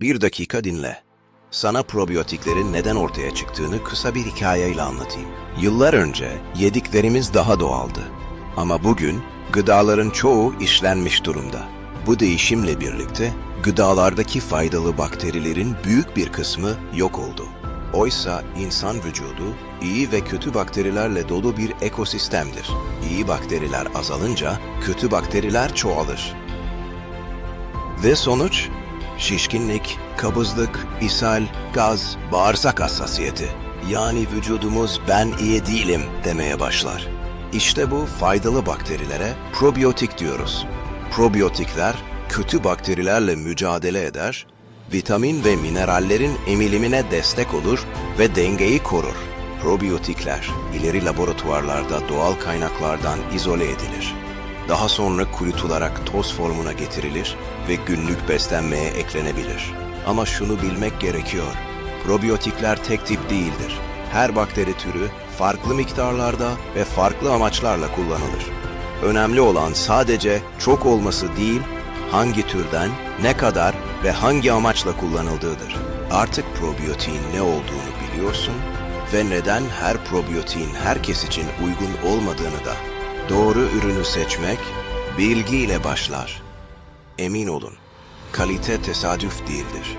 Bir dakika dinle. Sana probiyotiklerin neden ortaya çıktığını kısa bir hikayeyle anlatayım. Yıllar önce yediklerimiz daha doğaldı. Ama bugün gıdaların çoğu işlenmiş durumda. Bu değişimle birlikte gıdalardaki faydalı bakterilerin büyük bir kısmı yok oldu. Oysa insan vücudu iyi ve kötü bakterilerle dolu bir ekosistemdir. İyi bakteriler azalınca kötü bakteriler çoğalır. Ve sonuç? Şişkinlik, kabızlık, ishal, gaz, bağırsak hassasiyeti. Yani vücudumuz ben iyi değilim demeye başlar. İşte bu faydalı bakterilere probiyotik diyoruz. Probiyotikler kötü bakterilerle mücadele eder, vitamin ve minerallerin emilimine destek olur ve dengeyi korur. Probiyotikler ileri laboratuvarlarda doğal kaynaklardan izole edilir. Daha sonra kurutularak toz formuna getirilir ve günlük beslenmeye eklenebilir. Ama şunu bilmek gerekiyor. Probiyotikler tek tip değildir. Her bakteri türü farklı miktarlarda ve farklı amaçlarla kullanılır. Önemli olan sadece çok olması değil, hangi türden, ne kadar ve hangi amaçla kullanıldığıdır. Artık probiyotiğin ne olduğunu biliyorsun ve neden her probiyotiğin herkes için uygun olmadığını da. Doğru ürünü seçmek bilgiyle başlar. Emin olun, kalite tesadüf değildir.